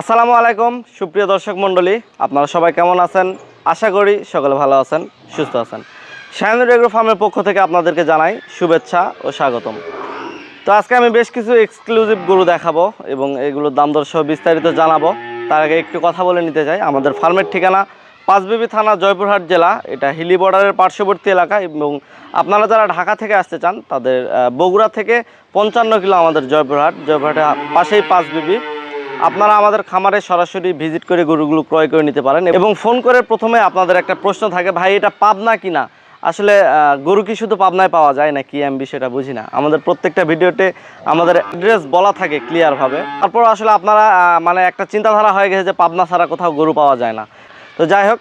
আসসালামু আলাইকুম, সুপ্রিয় দর্শক মণ্ডলী। আপনারা সবাই কেমন আছেন? আশা করি সকলে ভালো আছেন, সুস্থ আছেন। শাহিনুর এগ্রো ফার্মের পক্ষ থেকে আপনাদেরকে জানাই শুভেচ্ছা ও স্বাগতম। তো আজকে আমি বেশ কিছু এক্সক্লুসিভ গরু দেখাবো এবং এগুলোর দাম দর সহ বিস্তারিত জানাব। তার আগে একটু কথা বলে নিতে চাই। আমাদের ফার্মের ঠিকানা পাঁচবিবি থানা, জয়পুরহাট জেলা। এটা হিলি বর্ডারের পার্শ্ববর্তী এলাকা এবং আপনারা যারা ঢাকা থেকে আসতে চান, তাদের বগুড়া থেকে পঞ্চান্ন কিলো আমাদের জয়পুরহাট। জয়পুরহাটের পাশেই পাঁচবিবি। আপনারা আমাদের খামারে সরাসরি ভিজিট করে গরুগুলো ক্রয় করে নিতে পারেন এবং ফোন করে প্রথমে আপনাদের একটা প্রশ্ন থাকে, ভাই, এটা পাবনা কিনা? আসলে গরু কি শুধু পাবনায় পাওয়া যায় না কি আমি বিষয়টা বুঝি না। আমাদের প্রত্যেকটা ভিডিওতে আমাদের অ্যাড্রেস বলা থাকে ক্লিয়ারভাবে তারপর আসলে আপনারা মানে একটা চিন্তাধারা হয়ে গেছে যে পাবনা ছাড়া কোথাও গরু পাওয়া যায় না। তো যাই হোক,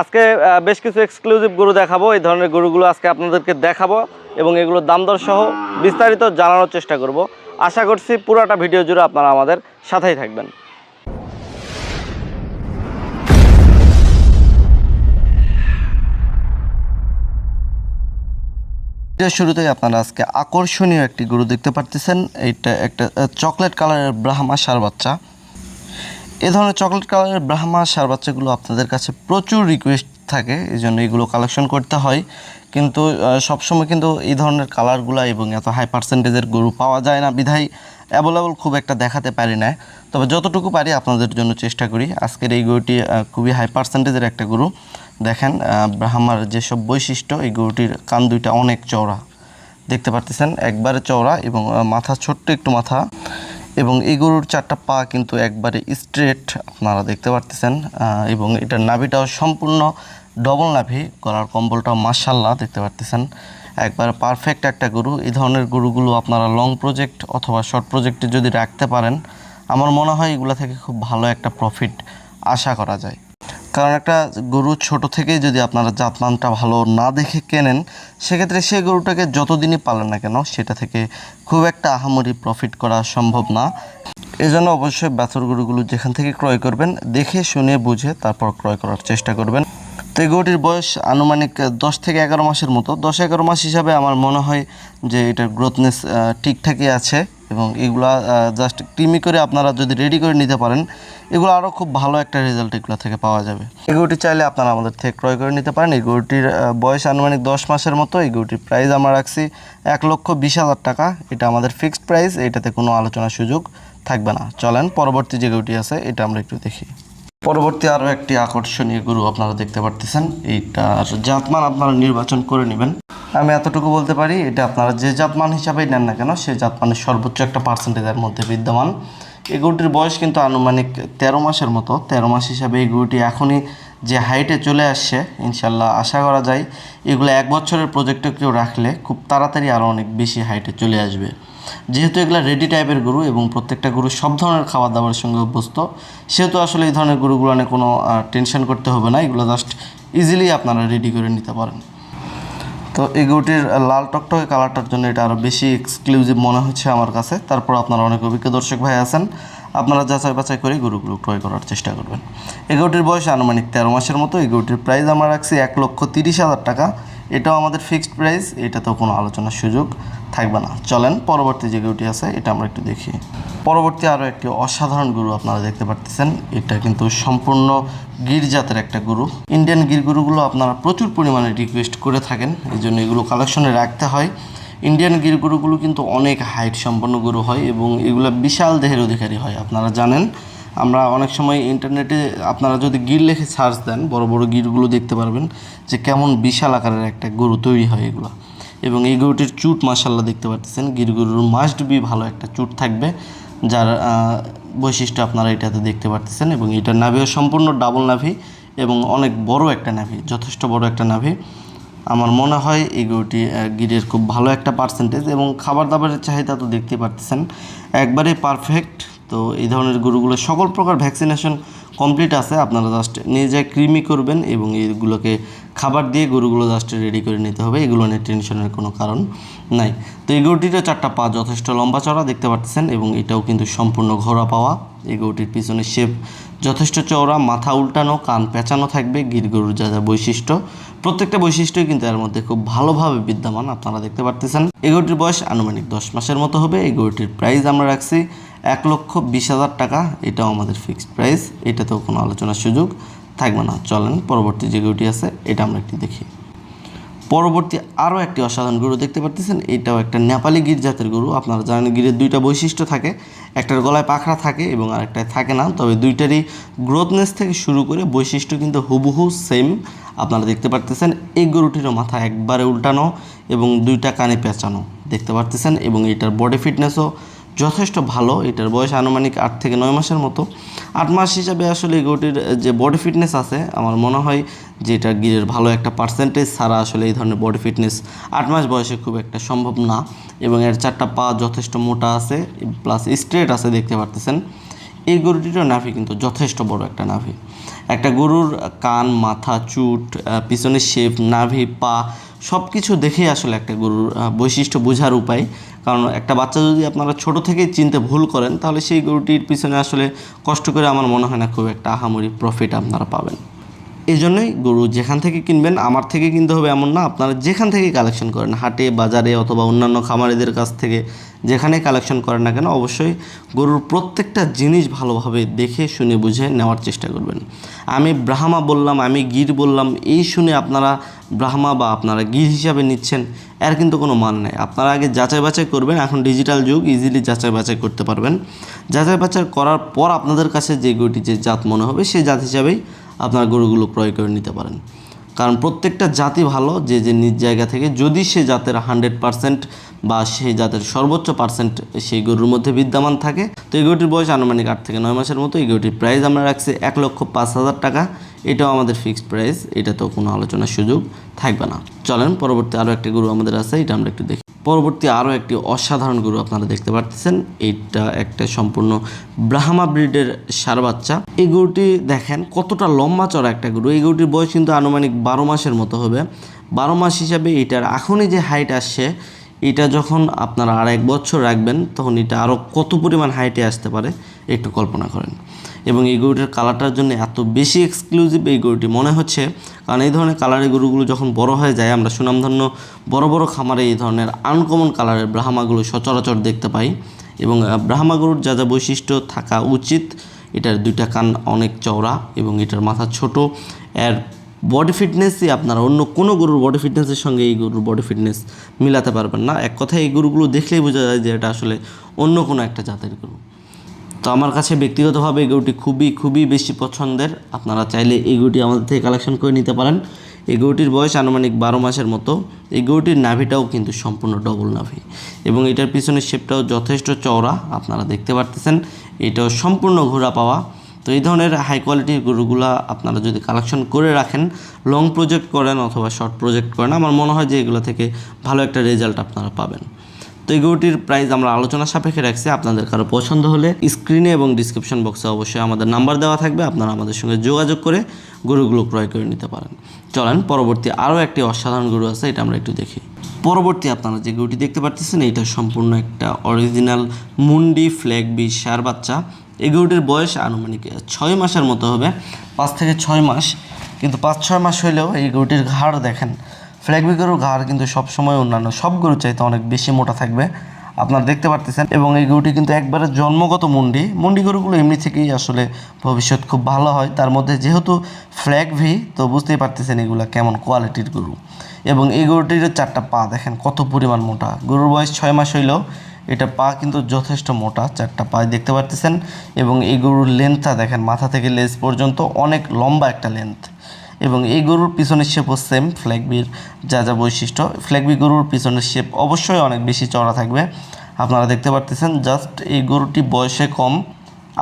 আজকে বেশ কিছু এক্সক্লুসিভ গরু দেখাবো, এই ধরনের গরুগুলো আজকে আপনাদেরকে দেখাবো এবং এগুলোর দাম দর সহ বিস্তারিত জানানোর চেষ্টা করব। আশা করছি পুরোটা ভিডিও জুড়ে আপনারা আমাদের সাথেই থাকবেন। ভিডিওর শুরুতেই আপনারা আজকে আকর্ষণীয় একটি গরু দেখতে পারতেছেন, এইটা একটা চকলেট কালারের ব্রাহ্মা সার বাচ্চা। এ ধরনের চকলেট কালারের ব্রাহ্মা সার বাচ্চাগুলো আপনাদের কাছে প্রচুর রিকোয়েস্ট থাকে এই জন্য এগুলো কালেকশন করতে হয়। কিন্তু সবসময় কিন্তু এই ধরনের কালারগুলো এবং এত হাই পার্সেন্টেজের গরু পাওয়া যায় না। বিধায় অ্যাভেলেবল খুব একটা দেখাতে পারি না। তবে যতটুকু পারি আপনাদের জন্য চেষ্টা করি। আজকের এই গরুটি খুবই হাই পার্সেন্টেজের একটা গরু। দেখেন ব্রাহ্মার যেসব বৈশিষ্ট্য, এই গরুটির কান দুইটা অনেক চওড়া। দেখতে পারতেছেন? একবারে চওড়া এবং মাথা, ছোট্ট একটু মাথা। এবং এই গরুর চারটা পা কিন্তু একবারে স্ট্রেট আপনারা দেখতে পারতেছেন এবং এটার নাভিটাও সম্পূর্ণ ডবল নাভি, গলার কম্বলটাও মার্শাল্লাহ দেখতে পারতেছেন। একবারে পারফেক্ট একটা গরু, এই ধরনের গরুগুলো আপনারা লং প্রজেক্ট অথবা শর্ট প্রজেক্টে যদি রাখতে পারেন, আমার মনে হয় এগুলো থেকে খুব ভালো একটা প্রফিট আশা করা যায়। কারণ একটা গরু ছোট থেকেই যদি আপনারা জাতমানটা ভালো না দেখে কেনেন, সেক্ষেত্রে সেই গরুটাকে যতদিনই পালেন না কেন, সেটা থেকে খুব একটা আহামরি প্রফিট করা সম্ভব না। এজন্য অবশ্যই বাছুর গরুগুলো যেখান থেকে ক্রয় করবেন, দেখে শুনে বুঝে তারপর ক্রয় করার চেষ্টা করবেন। তো এই গরুটির বয়স আনুমানিক দশ থেকে এগারো মাসের মতো। দশ এগারো মাস হিসাবে আমার মনে হয় যে এটার গ্রোথনেস ঠিকঠাকই আছে। এবং এগুলা জাস্ট ক্রিমি করে আপনারা যদি রেডি করে নিতে পারেন, এগুলো আরও খুব ভালো একটা রেজাল্ট এগুলো থেকে পাওয়া যাবে। এই চাইলে আপনারা আমাদের থেকে ক্রয় করে নিতে পারেন। এই বয়স আনুমানিক দশ মাসের মতো। এই প্রাইস আমরা রাখছি এক লক্ষ বিশ হাজার টাকা। এটা আমাদের ফিক্সড প্রাইস এটাতে কোনো আলোচনার সুযোগ থাকবে না। চলেন, পরবর্তী যে গরুটি আছে, এটা আমরা একটু দেখি। পরবর্তী আরও একটি আকর্ষণীয় গরু আপনারা দেখতে পারতেছেন। এইটার জাতমান আপনারা নির্বাচন করে নেবেন। আমি এতটুকু বলতে পারি, এটা আপনারা যে জাতমান হিসাবেই নেন না কেন সেই জাতমানের সর্বোচ্চ একটা পার্সেন্টেজের মধ্যে বিদ্যমান। এই গরুটির বয়স কিন্তু আনুমানিক তেরো মাসের মতো। তেরো মাস হিসাবে এই গরুটি এখনই যে হাইটে চলে আসছে ইনশাল্লাহ আশা করা যায়, এগুলো এক বছরের প্রজেক্টে কেউ রাখলে খুব তাড়াতাড়ি আরও অনেক বেশি হাইটে চলে আসবে। যেহেতু এগুলো রেডি টাইপের গরু এবং প্রত্যেকটা গরু সব ধরনের খাবার দাবারের সঙ্গে অভ্যস্ত, সেহেতু আসলে এই ধরনের গরুগুলো নিয়ে কোনো টেনশন করতে হবে না। এগুলো জাস্ট ইজিলি আপনারা রেডি করে নিতে পারেন। তো এই গরুটির লাল টকটকে কালারটার জন্য এটা আরও বেশি এক্সক্লুসিভ মনে হচ্ছে আমার কাছে। তারপর আপনারা অনেক অভিজ্ঞ দর্শক ভাই আছেন। আপনারা যাচাই বাছাই করে গরুগুলো ক্রয় করার চেষ্টা করবেন। এই গরুটির বয়স আনুমানিক তেরো মাসের মতো। এই গরুটির প্রাইস আমরা রাখছি এক লক্ষ তিরিশ হাজার টাকা। এটাও আমাদের ফিক্সড প্রাইস এটাতেও কোনো আলোচনার সুযোগ থাকবে না। চলেন, পরবর্তী যে গরুটি আছে, এটা আমরা একটু দেখি। পরবর্তী আরও একটি অসাধারণ গরু আপনারা দেখতে পারতেছেন। এটা কিন্তু সম্পূর্ণ গির জাতের একটা গরু। ইন্ডিয়ান গির গরুগুলো আপনারা প্রচুর পরিমাণে রিকোয়েস্ট করে থাকেন এই জন্য এগুলো কালেকশনে রাখতে হয়। ইন্ডিয়ান গির গরুগুলো কিন্তু অনেক হাইট সম্পন্ন গরু হয় এবং এগুলো বিশাল দেহের অধিকারী হয়, আপনারা জানেন। আমরা অনেক সময় ইন্টারনেটে আপনারা যদি গির লেখে সার্চ দেন, বড় বড় গিরগুলো দেখতে পারবেন যে কেমন বিশাল আকারের একটা গরু তৈরি হয় এগুলো। এবং এই গরুটির চুট মাসাল্লাহ দেখতে পাচ্ছেন গির গরুর মাস্ট বি ভালো একটা চুট থাকবে, যার বৈশিষ্ট্য আপনারা এটাতে দেখতে পারতেছেন। এবং এটার নাভিও সম্পূর্ণ ডাবল নাভি এবং অনেক বড় একটা নাভি, যথেষ্ট বড় একটা নাভি। আমার মনে হয় এই গরুটি গিরের খুব ভালো একটা পার্সেন্টেজ এবং খাবার দাবারের চাহিদা তো দেখতে পারতেছেন। একবারে পারফেক্ট তো এই ধরনের গরুগুলো সকল প্রকার ভ্যাকসিনেশন কমপ্লিট আছে। আপনারা জাস্ট নিজে কৃমি করবেন এবং এইগুলোকে খাবার দিয়ে গরুগুলো জাস্ট রেডি করে নিতে হবে। এগুলো নিয়ে টেনশনের কোনো কারণ নাই। তো এই গরুটিরও চারটা পা যথেষ্ট লম্বা চড়া দেখতে পাচ্ছেন এবং এটাও কিন্তু সম্পূর্ণ ঘোরা পাওয়া। এই গরুটির পিছনে শেপ যথেষ্ট চওড়া, মাথা উল্টানো, কান পেঁচানো থাকবে, গির গরুর যা যা বৈশিষ্ট্য। প্রত্যেকটা বৈশিষ্ট্যই কিন্তু এর মধ্যে খুব ভালোভাবে বিদ্যমান, আপনারা দেখতে পারতেছেন। এই গরুটির বয়স আনুমানিক দশ মাসের মতো হবে। এই গরুটির প্রাইস আমরা রাখছি এক লক্ষ বিশ হাজার টাকা, এটাও আমাদের ফিক্সড প্রাইস এটাতেও কোনো আলোচনার সুযোগ থাকবে না। চলেন, পরবর্তী যে গরুটি আছে, এটা আমরা একটি দেখি। পরবর্তী আরও একটি অসাধারণ গরু দেখতে পাচ্ছেন এটাও একটা নেপালি গির জাতের গরু। আপনারা জানেন গিরের দুইটা বৈশিষ্ট্য থাকে, একটার গলায় পাখরা থাকে এবং আরেকটায় থাকে না। তবে দুইটারই গ্রোথনেস থেকে শুরু করে বৈশিষ্ট্য কিন্তু হুবহু সেম আপনারা দেখতে পারতেছেন, এই গরুটিরও মাথা একবারে উল্টানো এবং দুইটা কানে পেঁচানো। দেখতে পারতেছেন, এবং এটার বডি ফিটনেসও যথেষ্ট ভালো। এটার বয়স আনুমানিক আট থেকে নয় মাসের মতো। আট মাস হিসাবে আসলে গরুটির যে বডি ফিটনেস আছে, আমার মনে হয় যে এটা গিরের ভালো একটা পার্সেন্টেজ ছাড়া আসলে এই ধরনের বডি ফিটনেস আট মাস বয়সে খুব একটা সম্ভব না। এবং এর চারটা পা যথেষ্ট মোটা আছে প্লাস স্ট্রেট আছে, দেখতে পারতেছেন। এই গরুটিরও নাভি কিন্তু যথেষ্ট বড় একটা নাভি। একটা গরুর কান, মাথা, চুট পিছনের শেপ নাভি, পা সব কিছু দেখেই আসলে একটা গরুর বৈশিষ্ট্য বোঝার উপায়। কারণ একটা বাচ্চা যদি আপনারা ছোট থেকেই চিনতে ভুল করেন, তাহলে সেই গরুটির পিছনে আসলে কষ্ট করে আমার মনে হয় না খুব একটা আহামরি প্রফিট আপনারা পাবেন। এই জন্যই গরু যেখান থেকে কিনবেন, আমার থেকে কিনতে হবে এমন না, আপনারা যেখান থেকে কালেকশন করেন, হাটে, বাজারে অথবা অন্যান্য খামারিদের কাছ থেকে যেখানে কালেকশন করেন না কেন, অবশ্যই গরুর প্রত্যেকটা জিনিস ভালোভাবে দেখে, শুনে, বুঝে নেওয়ার চেষ্টা করবেন। আমি ব্রাহ্মা বললাম, আমি গির বললাম, এই শুনে আপনারা ব্রাহ্মা বা আপনারা গির হিসাবে নিচ্ছেন, এর কিন্তু কোনো মান নেই। আপনারা আগে যাচাই বাছাই করবেন, এখন ডিজিটাল যুগ ইজিলি যাচাই বাছাই করতে পারবেন। যাচাই বাছাই করার পর আপনাদের কাছে যে গরুটি যে জাত মনে হবে, সেই জাত হিসাবেই আপনার গরুগুলো ক্রয় করে নিতে পারেন। কারণ প্রত্যেকটা জাতি ভালো, যে যে নিজ জায়গা থেকে যদি সে জাতের হান্ড্রেড পারসেন্ট বা সেই জাতের সর্বোচ্চ পার্সেন্ট সেই গরুর মধ্যে বিদ্যমান থাকে, তো এই গরুটির বয়স আনুমানিক আট থেকে নয় মাসের মতো। এই গরুটির প্রাইস আমরা রাখছি এক লক্ষ পাঁচ হাজার টাকা। এটাও আমাদের ফিক্সড প্রাইস এটা তো কোনো আলোচনার সুযোগ থাকবে না। চলেন, পরবর্তী আরও একটি গরু আমাদের আছে, এটা আমরা একটু দেখি। পরবর্তী আরও একটি অসাধারণ গরু আপনারা দেখতে পাচ্ছেন এইটা একটা সম্পূর্ণ ব্রাহ্মা ব্রিডের সার বাচ্চা। এই গরুটি দেখেন, কতটা লম্বা চড়া একটা গরু। এই গরুটির বয়স কিন্তু আনুমানিক বারো মাসের মতো হবে। বারো মাস হিসাবে এটার এখনই যে হাইট আসছে, এটা যখন আপনারা আর এক বছর রাখবেন, তখন এটা আরও কত পরিমাণ হাইটে আসতে পারে, একটু কল্পনা করেন। এবং এই গরুটির কালারটার জন্য এত বেশি এক্সক্লুসিভ এই গরুটি। মনে হচ্ছে কারণ এই ধরনের কালারের গরুগুলো যখন বড় হয়ে যায়, আমরা সুনামধন্য বড় বড় খামারে এই ধরনের আনকমন কালারের ব্রাহ্মাগুলো সচরাচর দেখতে পাই এবং ব্রাহ্মা গরুর যা যা বৈশিষ্ট্য থাকা উচিত, এটার দুইটা কান অনেক চওড়া এবং এটার মাথা ছোট। এর বডি ফিটনেসই আপনারা অন্য কোনো গরুর বডি ফিটনেসের সঙ্গে এই গরুর বডি ফিটনেস মিলাতে পারবেন না। এক কথায় এই গরুগুলো দেখলেই বোঝা যায় যে এটা আসলে অন্য কোনো একটা জাতের গরু। তো আমার কাছে ব্যক্তিগতভাবে এই গরুটি খুবই খুবই বেশি পছন্দের। আপনারা চাইলে এই গরুটি আমাদের থেকে কালেকশন করে নিতে পারেন। এই বয়স আনুমানিক বারো মাসের মতো। এই গরুটির নাভিটাও কিন্তু সম্পূর্ণ ডবল নাভি। এবং এটার পিছনের শেপটাও যথেষ্ট চওড়া, আপনারা দেখতে পারতেছেন। এটাও সম্পূর্ণ ঘোরা পাওয়া। তো এই ধরনের হাই কোয়ালিটির গরুগুলা আপনারা যদি কালেকশন করে রাখেন লং প্রজেক্ট করেন অথবা শর্ট প্রজেক্ট করেন, আমার মনে হয় যে এগুলো থেকে ভালো একটা রেজাল্ট আপনারা পাবেন। তো এই গরুটির প্রাইস আমরা আলোচনা সাপেক্ষে রাখছি। আপনাদের কারও পছন্দ হলে স্ক্রিনে এবং ডিসক্রিপশন বক্সে অবশ্যই আমাদের নাম্বার দেওয়া থাকবে। আপনারা আমাদের সঙ্গে যোগাযোগ করে গরুগুলো ক্রয় করে নিতে পারেন। চলেন, পরবর্তী আরও একটি অসাধারণ গরু আছে, এটা আমরা একটু দেখি। পরবর্তী আপনারা যে গরুটি দেখতে পাচ্ছেন এটা সম্পূর্ণ একটা অরিজিনাল মুন্ডি ফ্ল্যাগ বি সার বাচ্চা। এই গরুটির বয়স আনুমানিক ছয় মাসের মতো হবে। পাঁচ থেকে ছয় মাস, কিন্তু পাঁচ ছয় মাস হইলেও এই গরুটির ঘাড় দেখেন। ফ্ল্যাগবি গরুর ঘাড় কিন্তু সবসময় অন্যান্য সব গরুর চাইতে অনেক বেশি মোটা থাকবে। আপনারা দেখতে পারতেছেন এবং এই গরুটি কিন্তু একবারে জন্মগত মুন্ডি। মুন্ডি গরুগুলো এমনি থেকেই আসলে ভবিষ্যৎ খুব ভালো হয়। তার মধ্যে যেহেতু ফ্ল্যাগ ভি, তো বুঝতেই পারতেছেন এগুলো কেমন কোয়ালিটির গরু। এবং এই গরুটির চারটা পা দেখেন কত পরিমাণ মোটা। গরুর বয়স ছয় মাস হইলেও এটা পা কিন্তু যথেষ্ট মোটা, চারটা পা দেখতে পারতেছেন। এবং এই গরুর লেন্থটা দেখেন মাথা থেকে লেজ পর্যন্ত অনেক লম্বা একটা লেন্থ এবং এই গরুর পিছনের শেপও সেম ফ্ল্যাগবির যা যা বৈশিষ্ট্য। ফ্ল্যাগবি গরুর পিছনের শেপ অবশ্যই অনেক বেশি চড়া থাকবে। আপনারা দেখতে পারতেছেন জাস্ট এই গরুটি বয়সে কম।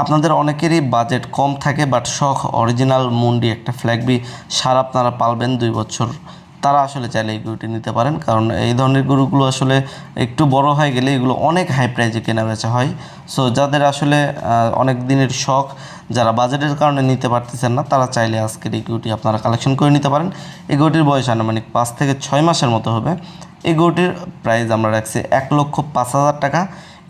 আপনাদের অনেকেরই বাজেট কম থাকে বাট শখ অরিজিনাল মুন্ডি একটা ফ্ল্যাগবি সার আপনারা পালবেন দুই বছর। তারা আসলে চাইলে এই গরুটি নিতে পারেন। কারণ এই ধরনের গরুগুলো আসলে একটু বড় হয়ে গেলে এগুলো অনেক হাই প্রাইজে কেনা বেচা হয়। সো যাদের আসলে অনেক দিনের শখ, যারা বাজেটের কারণে নিতে পারতেছেন না, তারা চাইলে আজকের এই গরুটি আপনারা কালেকশন করে নিতে পারেন। এই গরুটির বয়স আনুমানিক পাঁচ থেকে ছয় মাসের মতো হবে। এই গরুটির প্রাইস আমরা রাখছি এক লক্ষ পাঁচ হাজার টাকা।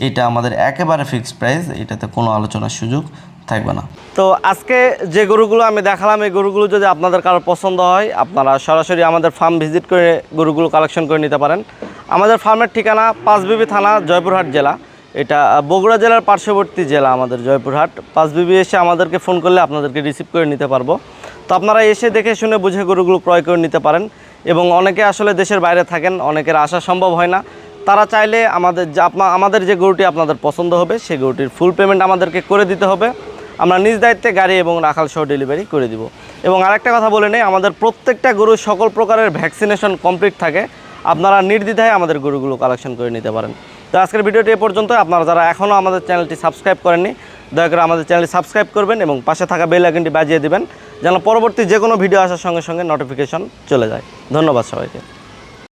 এটা আমাদের একেবারে ফিক্সড প্রাইস এটাতে কোনো আলোচনার সুযোগ থাকবে না। তো আজকে যে গরুগুলো আমি দেখালাম, এই গরুগুলো যদি আপনাদের কারও পছন্দ হয়, আপনারা সরাসরি আমাদের ফার্ম ভিজিট করে গরুগুলো কালেকশন করে নিতে পারেন। আমাদের ফার্মের ঠিকানা পাঁচবিবি থানা, জয়পুরহাট জেলা। এটা বগুড়া জেলার পার্শ্ববর্তী জেলা আমাদের জয়পুরহাট। পাঁচ বিবি এসে আমাদেরকে ফোন করলে আপনাদেরকে রিসিভ করে নিতে পারব। তো আপনারা এসে দেখে শুনে বুঝে গরুগুলো ক্রয় করে নিতে পারেন। এবং অনেকে আসলে দেশের বাইরে থাকেন, অনেকের আসা সম্ভব হয় না। তারা চাইলে আমাদের আমাদের যে গরুটি আপনাদের পছন্দ হবে সেই গরুটির ফুল পেমেন্ট আমাদেরকে করে দিতে হবে। আমরা নিজ দায়িত্বে গাড়ি এবং রাখাল সহ ডেলিভারি করে দিব। এবং আরেকটা কথা বলে নেই, আমাদের প্রত্যেকটা গরু সকল প্রকারের ভ্যাকসিনেশন কমপ্লিট থাকে। আপনারা নির্দ্বিধায় আমাদের গরুগুলো কালেকশন করে নিতে পারেন। তো আজকের ভিডিওটি এ পর্যন্ত। আপনারা যারা এখনও আমাদের চ্যানেলটি সাবস্ক্রাইব করেননি, দয়া করে আমাদের চ্যানেলটি সাবস্ক্রাইব করবেন এবং পাশে থাকা বেল আইকনটি বাজিয়ে দেবেন, যেন পরবর্তী যে কোনো ভিডিও আসার সঙ্গে সঙ্গে নোটিফিকেশন চলে যায়। ধন্যবাদ সবাইকে।